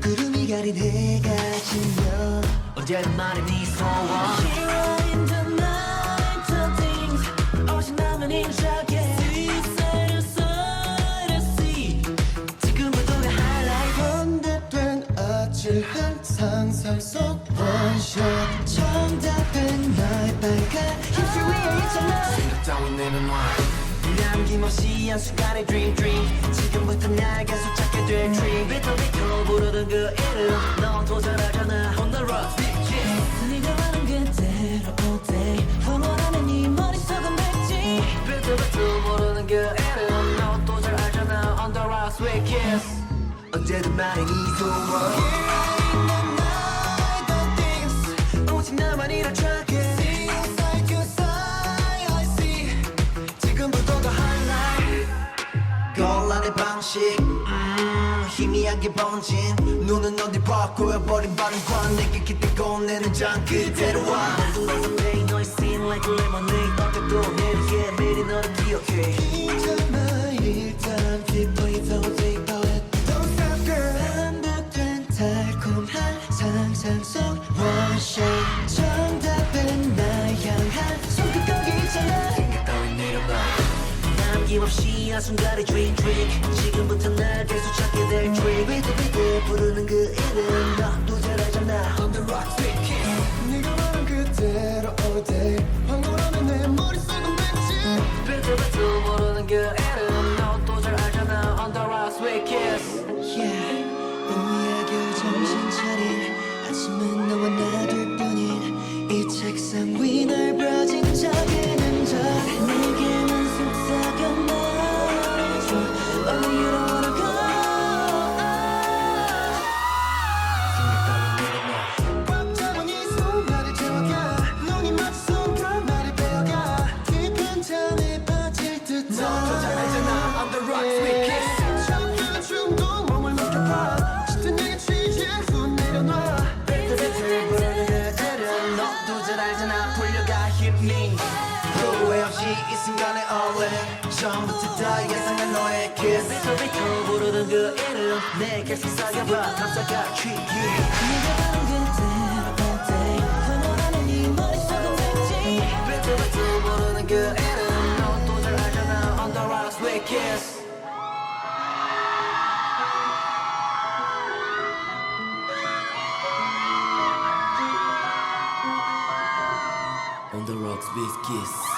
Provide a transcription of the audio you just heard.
구름이 가린 해가 언제든 말해 네 소원 아찔한 상상 속 원샷. 정답은 나의 빨간 힘줄 위에 있잖아 따윈 내려놔 남김없이 한 순간의 dream dream. 지금부터 날 계속 찾 게될 dream 비틀 비틀 부르던 그 이름. 넌 도전하잖아 on the rock bitches 네가 말한 그대로 all day 황홀하는 네 머릿속은 백지. 비틀 비틀 부르는 그 이름. 넌또 잘 알잖아 on the rock sweet kiss. 언제든 말해 네 소원. 오직 나만 이런 track Side 곤란의 방식. 음, 희미하게 번진. 눈은 어디 봐? 꼬여버린 반응과 내게 기대고 내는 장 그대로와. 모두 내 너의 scene like lemonade 남김없이 한순간의 dream trick. 지금부터 날 계속 찾게 될 trick. 비트 비트 부르는 그 이름 너도 잘 알잖아 on the rock sweet kiss 네가 말한 그대로 all day. 황홀하는 내 머릿속은 백지. 비트 비트 부르는 그 이름 너도 잘 알잖아 on the rock sweet kiss Yeah 겨우 정신 차린 아침은 너와 나 always 처음부터 다 예상한 너의 kiss. 비트 부르는 그 이름 감싸가 알잖아 on the rock sweet kiss. On the rocks with kiss